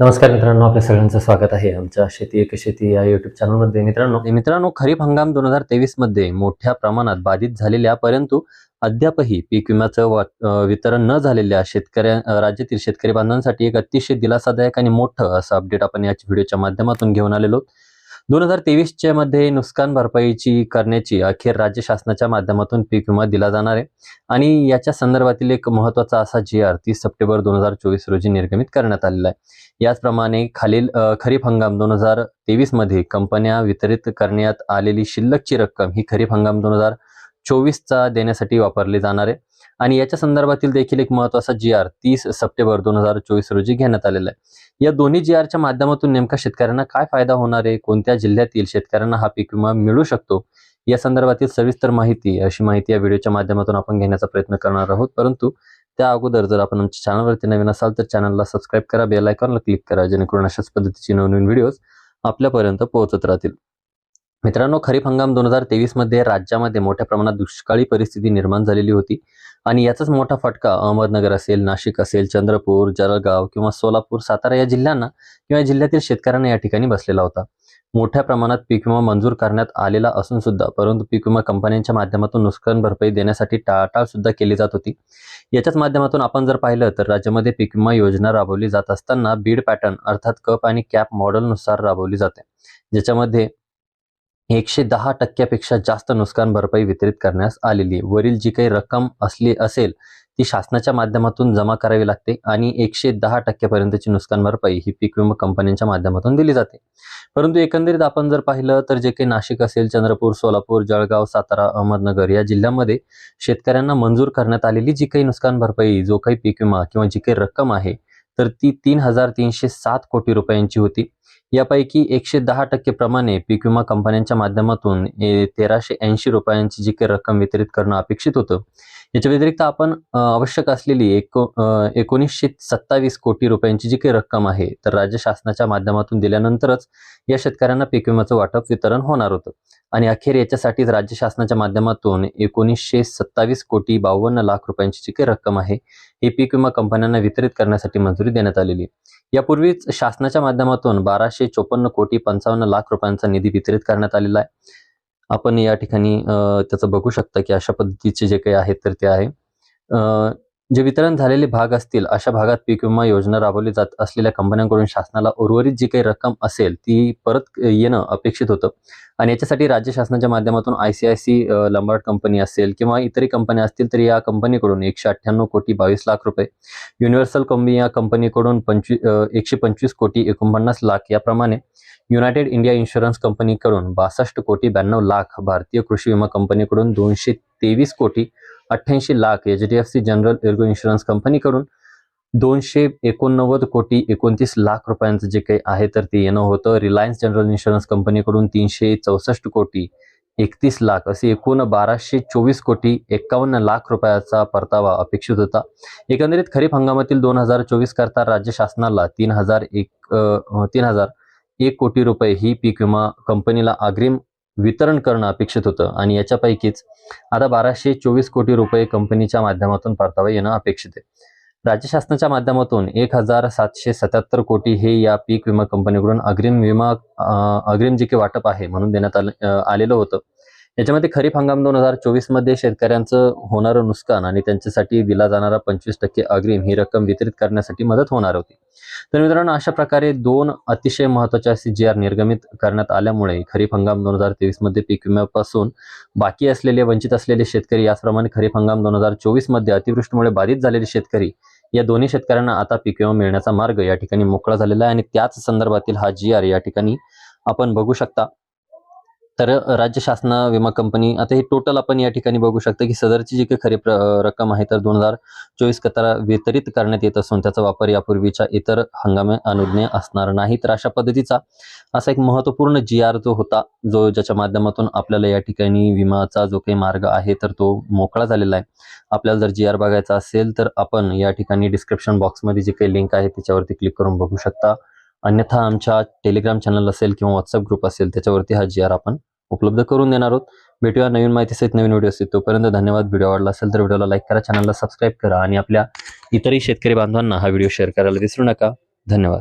नमस्कार मित्रांनो आपल्या सगळ्यांचं स्वागत आहे आमच्या शेती एक शेती या युट्यूब चॅनलमध्ये मित्रांनो मित्रांनो खरीप हंगाम दोन हजार तेवीसमध्ये मोठ्या प्रमाणात बाधित झालेल्या परंतु अद्यापही पीक विम्याचं वितरण न झालेल्या शेतकऱ्या राज्यातील शेतकरी बांधवांसाठी एक अतिशय दिलासादायक आणि मोठं असं अपडेट आपण याच व्हिडिओच्या माध्यमातून घेऊन आलेलो दोन हजार तेवीसच्या मध्ये नुकसान भरपाईची करण्याची अखेर राज्य शासनाच्या माध्यमातून पीक विमा दिला जाणार आहे. आणि याच्या संदर्भातील एक महत्त्वाचा असा जी आर तीस सप्टेंबर दोन हजार चोवीस रोजी निर्गमित करण्यात आलेला आहे. याचप्रमाणे खालील खरीप हंगाम दोन हजार तेवीसमध्ये कंपन्या वितरित करण्यात आलेली शिल्लकची रक्कम ही खरीप हंगाम दोन हजार चोवीसचा देण्यासाठी वापरले जाणार आहे. आणि याच्या संदर्भातील देखील एक महत्त्वाचा जी आर तीस सप्टेंबर दोन हजार चोवीस रोजी घेण्यात आलेला आहे. या दोन्ही जी आरच्या माध्यमातून नेमका शेतकऱ्यांना काय फायदा होणार आहे? कोणत्या जिल्ह्यातील शेतकऱ्यांना हा पीक विमा मिळू शकतो? या संदर्भातील सविस्तर माहिती अशी माहिती या व्हिडिओच्या माध्यमातून आपण घेण्याचा प्रयत्न करणार आहोत. परंतु त्या अगोदर जर आपण आमच्या चॅनलवरती नवीन असाल तर चॅनलला सबस्क्राईब करा बेल आयकॉनला क्लिक करा जेणेकरून अशाच पद्धतीची नवनवीन व्हिडिओज आपल्यापर्यंत पोहोचत राहतील. मित्रांनो खरीप हंगाम दोन हजार तेवीसमध्ये राज्यामध्ये मोठ्या प्रमाणात दुष्काळी परिस्थिती निर्माण झालेली होती. आणि याचाच मोठा फटका अहमदनगर असेल नाशिक असेल चंद्रपूर जळगाव किंवा सोलापूर सातारा या जिल्ह्यांना किंवा या जिल्ह्यातील शेतकऱ्यांना या ठिकाणी बसलेला होता. मोठ्या प्रमाणात पीक विमा मंजूर करण्यात आलेला असून सुद्धा परंतु पीक विमा कंपन्यांच्या माध्यमातून नुकसान भरपाई देण्यासाठी टाळाटाळ सुद्धा केली जात होती. याच्याच माध्यमातून आपण जर पाहिलं तर राज्यामध्ये पीक विमा योजना राबवली जात असताना बीड पॅटर्न अर्थात कप आणि कॅप मॉडेलनुसार राबवली जाते ज्याच्यामध्ये एकशे दहा टक्क्यापेक्षा जास्त नुकसान भरपाई वितरित करण्यास आलेली वरील जी काही रक्कम असली असेल ती शासनाच्या माध्यमातून जमा करावी लागते आणि एकशे दहा टक्क्यापर्यंतची नुकसान भरपाई ही पीक विमा कंपन्यांच्या माध्यमातून दिली जाते. परंतु एकंदरीत आपण जर पाहिलं तर जे काही नाशिक असेल चंद्रपूर सोलापूर जळगाव सातारा अहमदनगर या जिल्ह्यांमध्ये शेतकऱ्यांना मंजूर करण्यात आलेली जी काही नुकसान भरपाई जो काही पीक विमा किंवा जी काही रक्कम आहे तर ती तीन हजार तीनशे सात कोटी रुपयांची होती. यापैकी एकशे दहा टक्के प्रमाणे पीक विमा कंपन्यांच्या माध्यमातून तेराशे ऐंशी रुपयांची जी काही रक्कम वितरित करणं अपेक्षित होतं याच्या व्यतिरिक्त आपण आवश्यक असलेली एको एकोणीसशे सत्तावीस कोटी रुपयांची जी काही रक्कम आहे तर राज्य शासनाच्या माध्यमातून दिल्यानंतरच या शेतकऱ्यांना पीक विम्याचं वाटप वितरण होणार होतं. आणि अखेर याच्यासाठीच राज्य शासनाच्या माध्यमातून एकोणीसशे सत्तावीस कोटी बावन्न लाख रुपयांची जी काही रक्कम आहे ही पीक विमा कंपन्यांना वितरित करण्यासाठी मंजुरी देण्यात आलेली. यापूर्वीच शासनाच्या माध्यमातून बाराशे चोपन्न कोटी पंचावन्न लाख रुपयांचा निधी वितरित करण्यात आलेला आहे. आपण या ठिकाणी त्याचं बघू शकता की अशा पद्धतीचे जे काही आहेत तर ते आहे. जे वितरण झालेले भाग असतील अशा भागात पीक विमा योजना राबवली जात असलेल्या कंपन्यांकडून शासनाला उर्वरित जी काही रक्कम असेल ती परत येणं अपेक्षित होतं. आणि याच्यासाठी राज्य शासनाच्या माध्यमातून I C I C Lombard company असेल किंवा इतरही कंपन्या असतील तर या कंपनीकडून एकशे अठ्ठ्याण्णव कोटी बावीस लाख रुपये युनिव्हर्सल कंपनी या कंपनीकडून पंचवी एकशे पंचवीस कोटी एकोणपन्नास लाख याप्रमाणे युनायटेड इंडिया इन्शुरन्स कंपनीकडून बासष्ट कोटी ब्याण्णव लाख भारतीय कृषी विमा कंपनीकडून दोनशे तेवीस कोटी अठ्ठ्याऐंशी lakh H D F C general ergo insurance कंपनीकडून दोनशे एकोणनव्वद कोटी एकोणतीस लाख रुपयांचं जे काही आहे तर ते येणं होतं. रिलायन्स जनरल इन्शुरन्स कंपनीकडून तीनशे चौसष्ट कोटी एकतीस लाख असे एकूण बाराशे चोवीस कोटी एक्कावन्न लाख रुपयाचा परतावा अपेक्षित होता. एकंदरीत खरीप हंगामातील दोन हजार चोवीस करता राज्य शासनाला तीन हजार एक तीन हजार एक कोटी रुपये ही पीक विमा कंपनीला अग्रिम वितरण करणं अपेक्षित होतं आणि याच्यापैकीच आता बाराशे चोवीस कोटी रुपये कंपनीच्या माध्यमातून परतावा येणं अपेक्षित आहे. राज्य शासनाच्या माध्यमातून एक हजार सातशे सत्याहत्तर कोटी हे या पीक विमा कंपनीकडून अग्रिम विमा अग्रिम जे काही वाटप आहे म्हणून देण्यात आलं आलेलं होतं. याच्यामध्ये खरीप हंगाम दोन हजार चोवीसमध्ये शेतकऱ्यांचं होणारं नुकसान आणि त्यांच्यासाठी दिला जाणारा पंचवीस टक्के अग्रिम ही रक्कम वितरित करण्यासाठी मदत होणार होती. तर मित्रांनो अशा प्रकारे दोन अतिशय महत्त्वाच्या सी जी आर निर्गमित करण्यात आल्यामुळे खरीप हंगाम दोन हजार तेवीसमध्ये पीक विम्यापासून बाकी असलेले वंचित असलेले शेतकरी याचप्रमाणे खरीप हंगाम दोन हजार चोवीसमध्ये अतिवृष्टीमुळे बाधित झालेले शेतकरी या दोन्ही शेतकऱ्यांना आता पीक विमा मिळण्याचा मार्ग या ठिकाणी मोकळा झालेला आहे आणि त्याच संदर्भातील हा जी आर या ठिकाणी आपण बघू शकता. तर राज्य शासन विमा कंपनी आता हे टोटल आपण या ठिकाणी बघू शकतो की सदरची जी काही खरी रक्कम आहे तर दोन हजार चोवीस कतारा वितरित करण्यात येत असून त्याचा वापर यापूर्वीच्या इतर हंगामे अनुज्ञ असणार नाही तर अशा पद्धतीचा असा एक महत्त्वपूर्ण जी आर जो होता जो ज्याच्या माध्यमातून आपल्याला या ठिकाणी विमाचा जो काही मार्ग आहे तर तो मोकळा झालेला आहे. आपल्याला जर जी आर बघायचा असेल तर आपण या ठिकाणी डिस्क्रिप्शन बॉक्समध्ये जी काही लिंक आहे त्याच्यावरती क्लिक करून बघू शकता. अन्यथा आमच्या टेलिग्राम चॅनल असेल किंवा व्हॉट्सअप ग्रुप असेल त्याच्यावरती हा जी आर आपण उपलब्ध करून देणार आहोत. भेटूया नवीन माहितीसहित नवीन व्हिडिओ असतील तोपर्यंत धन्यवाद. व्हिडिओ आवडला असेल तर व्हिडिओला लाईक करा चॅनलला सबस्क्राईब करा आणि आपल्या इतरही शेतकरी बांधवांना हा व्हिडिओ शेअर करायला विसरू नका. धन्यवाद.